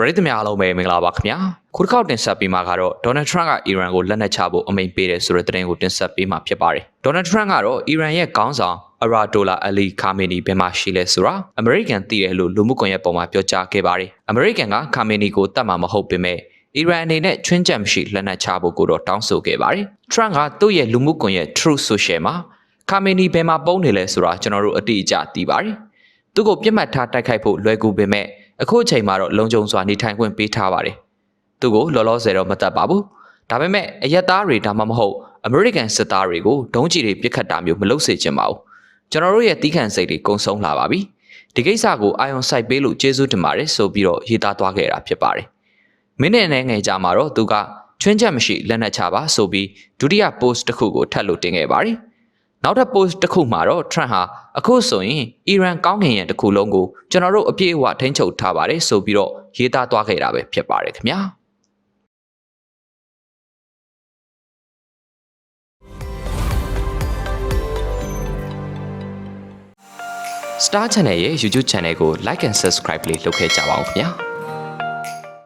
ပရိသတ်များအားလုံးပဲမင်္ဂလာပါခင်ဗျာခုတစ်ခေါက်တင်ဆက်ပေးမှာကတော့ဒေါ်နယ်ထရန့်ကအီရန်ကိုလက်နက်ချဖို့အမိန့်ပေးတယ်ဆိုတဲ့သတင်းကိုတင်ဆက်ပေးမှာဖြစ်ပါတယ်ဒေါ်နယ်ထရန့်ကတော့အီရန်ရဲ့ခေါင်းဆောင်အရာဒိုလာအလီခါမီနီဘယ်မှာရှိလဲဆိုတာအမေရိကန်သိတယ်လို့လူမှုကွန်ရက်ပေါ်မှာပြောကြားခဲ့ပါတယ်အမေရိကန်ကခါမီနီကိုတတ်မှာမဟုတ်ပေမဲ့အီရန်အနေနဲ့ချွင်းချက်မရှိလက်နက်ချဖို့ကိုတော့တောင်းဆိုခဲ့ပါတယ်ထရန့်ကသူ့ရဲ့လူမှုကွန်ရက် Truth Social မှာခါမီနီဘယ်မှာပုံနေလဲဆိုတာကျွန်တော်တို့အတိအကျသိပါတယ်သူ့ကိုပြစ်မှတ်ထားတိုက်ခိုက်ဖို့လွယ်ကူပေမဲ့ အခုအချိန်မှာတော့လုံခြုံစွာနေထိုင်ခွင့်ပေးထားပါတယ်။သူ့ကိုလောလောဆယ်တော့မတတ်ပါဘူး။ဒါပေမဲ့အရက်သားတွေဒါမှမဟုတ်အမေရိကန်စစ်သားတွေကိုဒုံးကျည်တွေပစ်ခတ်တာမျိုးမလုပ်စေချင်ပါဘူး။ကျွန်တော်တို့ရဲ့တီးခန့်စိတ်တွေကုံဆုံးလာပါပြီ။ဒီကိစ္စကိုအာယုံစိုက်ပေးလို့ကျေးဇူးတင်ပါတယ်ဆိုပြီးတော့ရေးသားသွားခဲ့တာဖြစ်ပါတယ်။မင်းနဲ့နဲ့ငယ်ကြမှာတော့သူကချွင်းချက်မရှိလက်နက်ချပါဆိုပြီးဒုတိယ post တစ်ခုကိုထပ်လို့တင်ခဲ့ပါတယ်။ နောက်ထပ် post တစ်ခုမှာတော့ Trump ဟာအခုဆိုရင်အီရန်ကောင်းကင်ရံတစ်ခုလုံးကိုကျွန်တော်တို့အပြည့်အဝထိန်းချုပ်ထားပါတယ်ဆိုပြီးတော့ရေးသားသွားခဲ့တာပဲဖြစ်ပါတယ်ခင်ဗျာ Star Channel ရဲ့ YouTube Channel ကို Like and Subscribe လေးလုပ်ခဲ့ကြပါဦးခင်ဗျာ